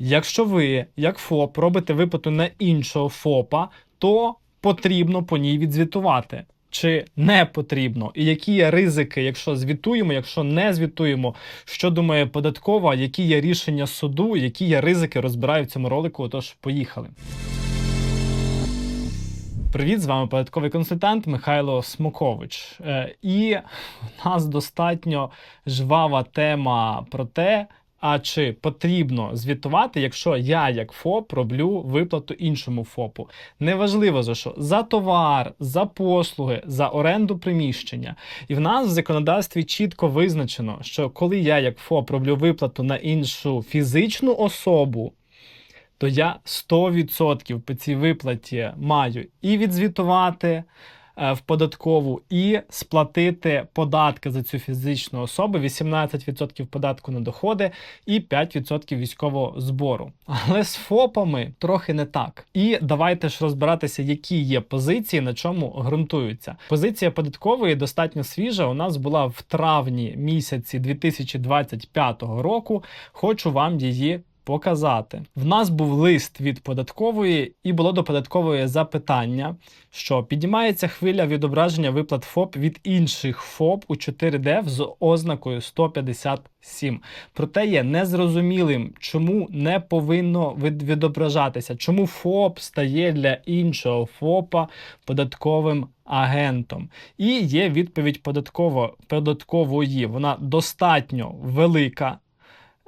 Якщо ви, як ФОП, робите виплату на іншого ФОПа, то потрібно по ній відзвітувати. Чи не потрібно, і які є ризики, якщо звітуємо, якщо не звітуємо, що думає податкова, які є рішення суду, які є ризики, розбираю в цьому ролику. Отож, поїхали. Привіт, з вами податковий консультант Михайло Смокович. Е, І в нас достатньо жвава тема про те, а чи потрібно звітувати, якщо я, як ФОП, роблю виплату іншому ФОПу. Неважливо за що за товар, за послуги, за оренду приміщення. І в нас в законодавстві чітко визначено, що коли я, як ФОП, роблю виплату на іншу фізичну особу, то я 100% по цій виплаті маю і відзвітувати в податкову, і сплатити податки за цю фізичну особу, 18% податку на доходи і 5% військового збору. Але з ФОПами трохи не так. І давайте ж розбиратися, які є позиції, на чому ґрунтуються. Позиція податкової достатньо свіжа. У нас була в травні місяці 2025 року. Хочу вам її показати. В нас був лист від податкової, і було до податкової запитання, що піднімається хвиля відображення виплат ФОП від інших ФОП у 4ДФ з ознакою 157. Проте є незрозумілим, чому не повинно відображатися, чому ФОП стає для іншого ФОПа податковим агентом. І є відповідь податково, податкової. Вона достатньо велика.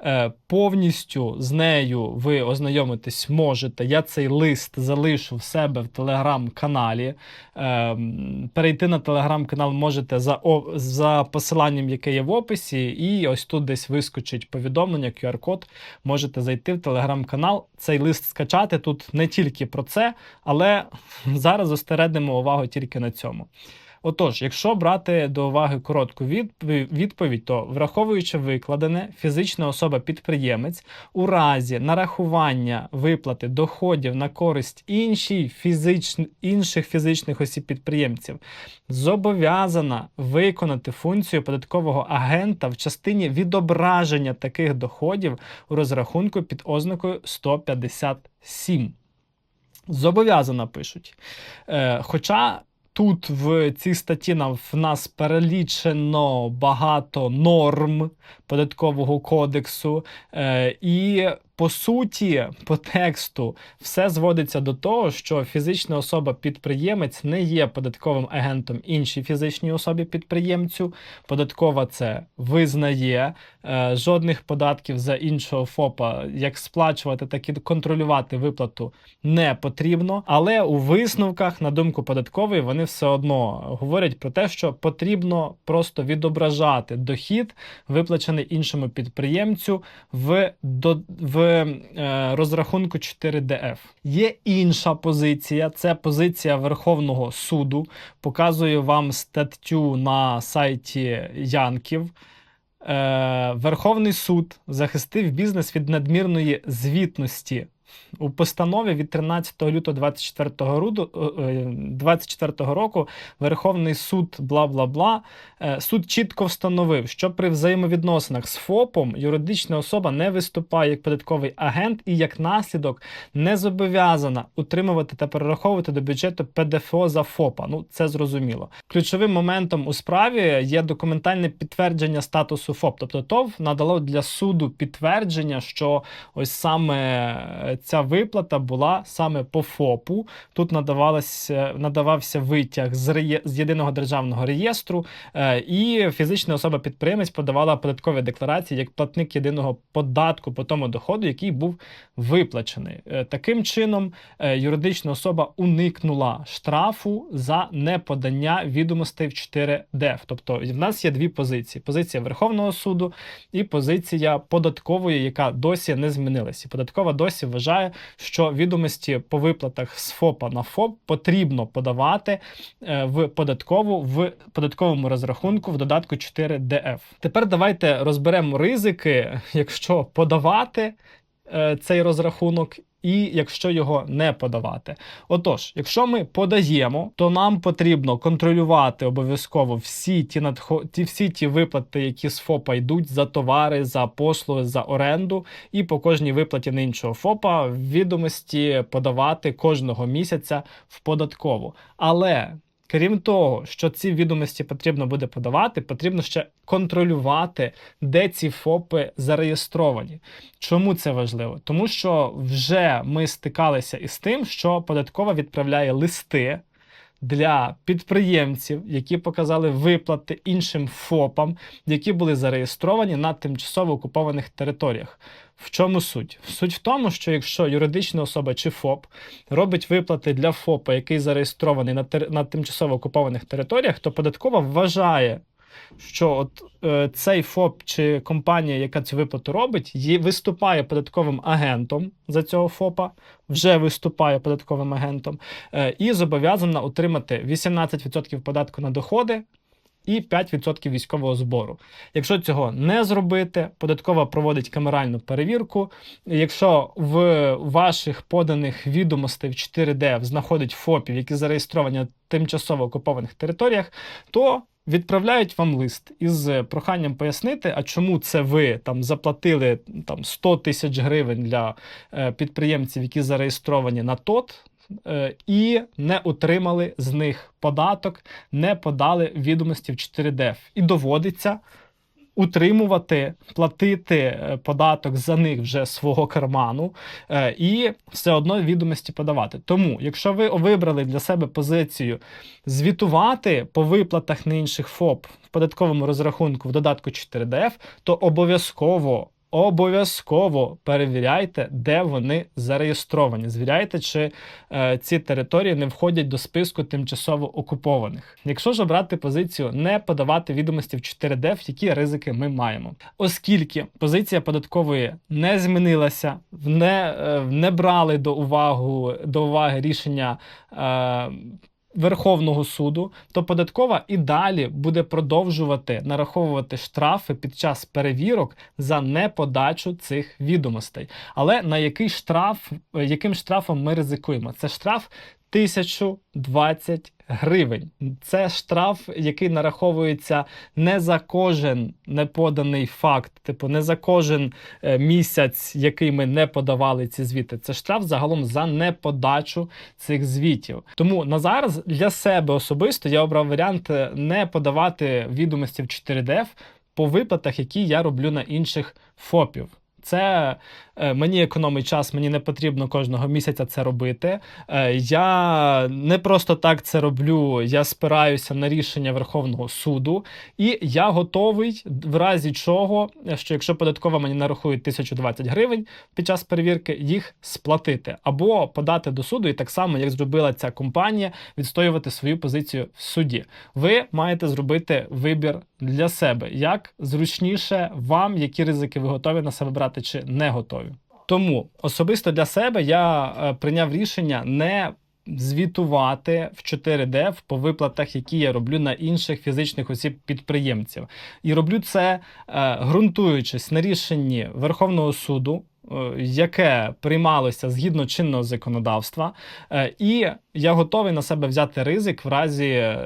Е, Повністю з нею ви ознайомитись можете. Я цей лист залишу в себе в телеграм-каналі. Е, Перейти на телеграм-канал можете за, за посиланням, яке є в описі, і ось тут десь вискочить повідомлення, QR-код. Можете зайти в телеграм-канал, цей лист скачати. Тут не тільки про це, але зараз зосередимо увагу тільки на цьому. Отож, якщо брати до уваги коротку відповідь, то враховуючи викладене, фізична особа-підприємець у разі нарахування виплати доходів на користь іншій фізич... інших фізичних осіб-підприємців зобов'язана виконати функцію податкового агента в частині відображення таких доходів у розрахунку під ознакою 157. Зобов'язана пишуть. Е, хоча тут в цій статті нам в нас перелічено багато норм податкового кодексу, е, і по суті, по тексту, все зводиться до того, що фізична особа-підприємець не є податковим агентом іншій фізичній особі-підприємцю. Податкова це визнає. Е, жодних податків за іншого ФОПа, як сплачувати, так і контролювати виплату не потрібно. Але у висновках, на думку податкової, вони все одно говорять про те, що потрібно просто відображати дохід, виплачений іншому підприємцю в, до, в розрахунку 4DF. Є інша позиція, це позиція Верховного суду. Показую вам статтю на сайті Янків. Е, Верховний суд захистив бізнес від надмірної звітності. У постанові від 13 лютого 24 року, 24 року Верховний суд бла бла бла. е, Суд чітко встановив, що при взаємовідносинах з ФОПом юридична особа не виступає як податковий агент і як наслідок не зобов'язана утримувати та перераховувати до бюджету ПДФО за ФОПа. Ну це зрозуміло. Ключовим моментом у справі є документальне підтвердження статусу ФОП. Тобто ТОВ надало для суду підтвердження, що ось саме е, ця виплата була саме по ФОПу. Тут надавалося, надавався витяг з, реє... з єдиного державного реєстру, е, і фізична особа-підприємець подавала податкові декларації як платник єдиного податку по тому доходу, який був виплачений. Е, Таким чином, е, юридична особа уникнула штрафу за неподання відомостей в 4ДФ. Тобто в нас є дві позиції: позиція Верховного суду і позиція податкової, яка досі не змінилася. Податкова досі вважає, що відомості по виплатах з ФОПа на ФОП потрібно подавати е, в податкову в податковому розрахунку в додатку 4ДФ. Тепер давайте розберемо ризики, якщо подавати. е, цей розрахунок. І якщо його не подавати, отож, якщо ми подаємо, то нам потрібно контролювати обов'язково всі ті надхо... ті всі ті виплати, які з ФОПа йдуть за товари, за послуги, за оренду, і по кожній виплаті на іншого ФОПа відомості подавати кожного місяця в податкову. Але Крім того, що ці відомості потрібно буде подавати, потрібно ще контролювати, де ці ФОПи зареєстровані. Чому це важливо? Тому що вже ми стикалися із тим, що податкова відправляє листи. Для підприємців, які показали виплати іншим ФОПам, які були зареєстровані на тимчасово окупованих територіях. В чому суть? Суть в тому, що якщо юридична особа чи ФОП робить виплати для ФОПа, який зареєстрований на, тер... на тимчасово окупованих територіях, то податкова вважає, що от е, цей ФОП чи компанія, яка цю виплату робить, є, виступає податковим агентом за цього ФОПа, вже виступає податковим агентом, е, і зобов'язана отримати 18% податку на доходи. І 5% військового збору. Якщо цього не зробити, податкова проводить камеральну перевірку. Якщо в ваших поданих відомостей в 4D знаходить ФОПів, які зареєстровані на тимчасово окупованих територіях, то відправляють вам лист із проханням пояснити, а чому це ви там заплатили там 100 тисяч гривень для е, підприємців, які зареєстровані на ТОТ. е, І не отримали з них податок, не подали відомості в 4DF. І доводиться утримувати, платити е, податок за них вже свого карману е, і все одно відомості подавати. Тому, якщо ви вибрали для себе позицію звітувати по виплатах на інших ФОП в податковому розрахунку в додатку 4DF, то обов'язково. Обов'язково перевіряйте, де вони зареєстровані. Звіряйте, чи е, ці території не входять до списку тимчасово окупованих. Якщо ж обрати позицію не подавати відомості в 4DF, які ризики ми маємо, оскільки позиція податкової не змінилася, не, е, не брали до уваги, до уваги рішення. Е, Верховного суду, то податкова і далі буде продовжувати нараховувати штрафи під час перевірок за неподачу цих відомостей. Але на який штраф, яким штрафом ми ризикуємо? Це штраф 1020 гривень. Це штраф, який нараховується не за кожен неподаний факт, типу не за кожен е, місяць, який ми не подавали ці звіти. Це штраф загалом за неподачу цих звітів. Тому на зараз для себе особисто я обрав варіант е, не подавати відомості в 4DF по виплатах, які я роблю на інших ФОПів. Це е, мені економить час, мені не потрібно кожного місяця це робити. Е, я не просто так це роблю, я спираюся на рішення Верховного суду, і я готовий в разі чого, що якщо податкова мені нарахує 1020 гривень під час перевірки, їх сплатити або подати до суду, і так само, як зробила ця компанія, відстоювати свою позицію в суді. Ви маєте зробити вибір для себе, як зручніше вам, які ризики ви готові на себе брати чи не готові. Тому особисто для себе я е, прийняв рішення не звітувати в 4D по виплатах, які я роблю на інших фізичних осіб підприємців. І роблю це е, ґрунтуючись на рішенні Верховного суду. е, Яке приймалося згідно чинного законодавства, Е, і я готовий на себе взяти ризик в разі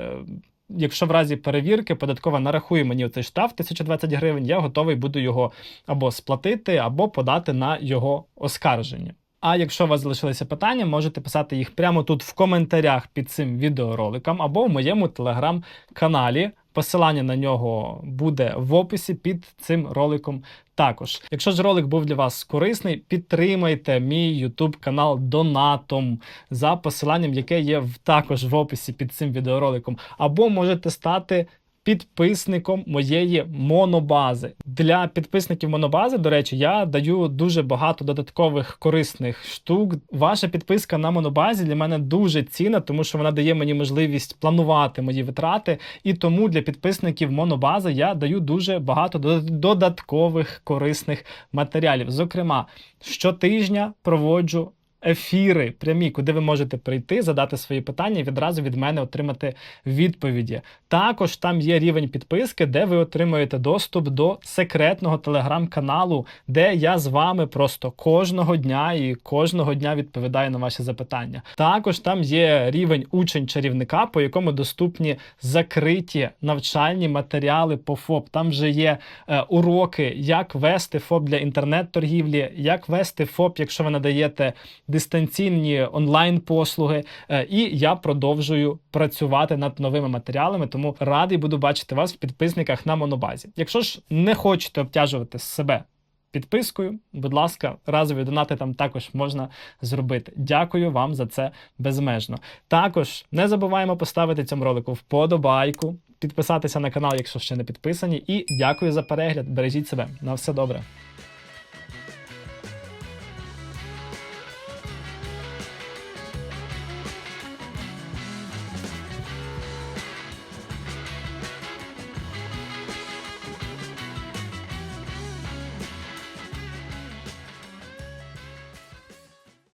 якщо в разі перевірки податкова нарахує мені цей штраф 1020 гривень, я готовий буду його або сплатити, або подати на його оскарження. А якщо у вас залишилися питання, можете писати їх прямо тут в коментарях під цим відеороликом або в моєму телеграм-каналі. Посилання на нього буде в описі під цим роликом. Також, якщо ж ролик був для вас корисний, підтримайте мій YouTube канал донатом за посиланням, яке є також в описі під цим відеороликом, або можете стати підписником моєї монобази. Для підписників монобази, до речі, я даю дуже багато додаткових корисних штук. Ваша підписка на монобазі для мене дуже цінна, тому що вона дає мені можливість планувати мої витрати. І тому для підписників монобази я даю дуже багато дод- додаткових корисних матеріалів. Зокрема, щотижня проводжу ефіри прямі, куди ви можете прийти, задати свої питання і відразу від мене отримати відповіді. Також там є рівень підписки, де ви отримуєте доступ до секретного телеграм-каналу, де я з вами просто кожного дня і кожного дня відповідаю на ваші запитання. Також там є рівень учень чарівника, по якому доступні закриті навчальні матеріали по ФОП. Там вже є е, уроки, як вести ФОП для інтернет-торгівлі, як вести ФОП, якщо ви надаєте дистанційні онлайн-послуги. Е, і я продовжую працювати над новими матеріалами, тому радий буду бачити вас в підписниках на монобазі. Якщо ж не хочете обтяжувати себе підпискою, будь ласка, разові донати там також можна зробити. Дякую вам за це безмежно. Також не забуваємо поставити цьому ролику вподобайку, підписатися на канал, якщо ще не підписані. І дякую за перегляд. Бережіть себе. На все добре.